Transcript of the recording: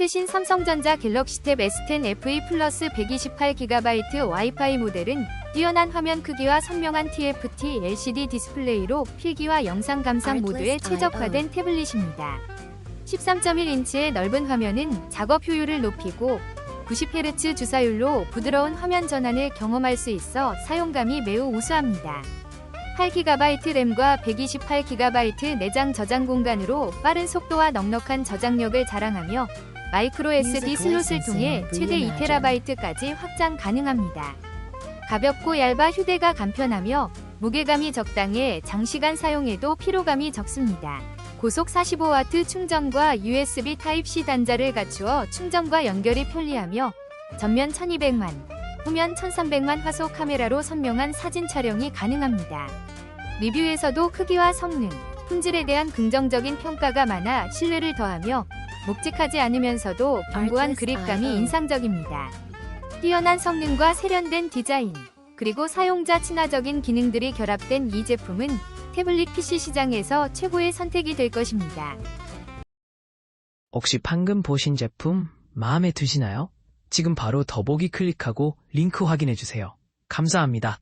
최신 삼성전자 갤럭시 탭 S10 FE 플러스 128GB 와이파이 모델은 뛰어난 화면 크기와 선명한 TFT LCD 디스플레이로 필기와 영상 감상 모두에 최적화된 태블릿입니다. 13.1인치의 넓은 화면은 작업 효율을 높이고 90Hz 주사율로 부드러운 화면 전환을 경험할 수 있어 사용감이 매우 우수합니다. 8GB 램과 128GB 내장 저장 공간으로 빠른 속도와 넉넉한 저장력을 자랑하며 마이크로 SD 슬롯을 통해 최대 2TB까지 확장 가능합니다. 가볍고 얇아 휴대가 간편하며 무게감이 적당해 장시간 사용해도 피로감이 적습니다. 고속 45W 충전과 USB Type-C 단자를 갖추어 충전과 연결이 편리하며 전면 1200만, 후면 1300만 화소 카메라로 선명한 사진 촬영이 가능합니다. 리뷰에서도 크기와 성능, 품질에 대한 긍정적인 평가가 많아 신뢰를 더하며 묵직하지 않으면서도 견고한 그립감이 인상적입니다. 뛰어난 성능과 세련된 디자인, 그리고 사용자 친화적인 기능들이 결합된 이 제품은 태블릿 PC 시장에서 최고의 선택이 될 것입니다. 혹시 방금 보신 제품 마음에 드시나요? 지금 바로 더보기 클릭하고 링크 확인해 주세요. 감사합니다.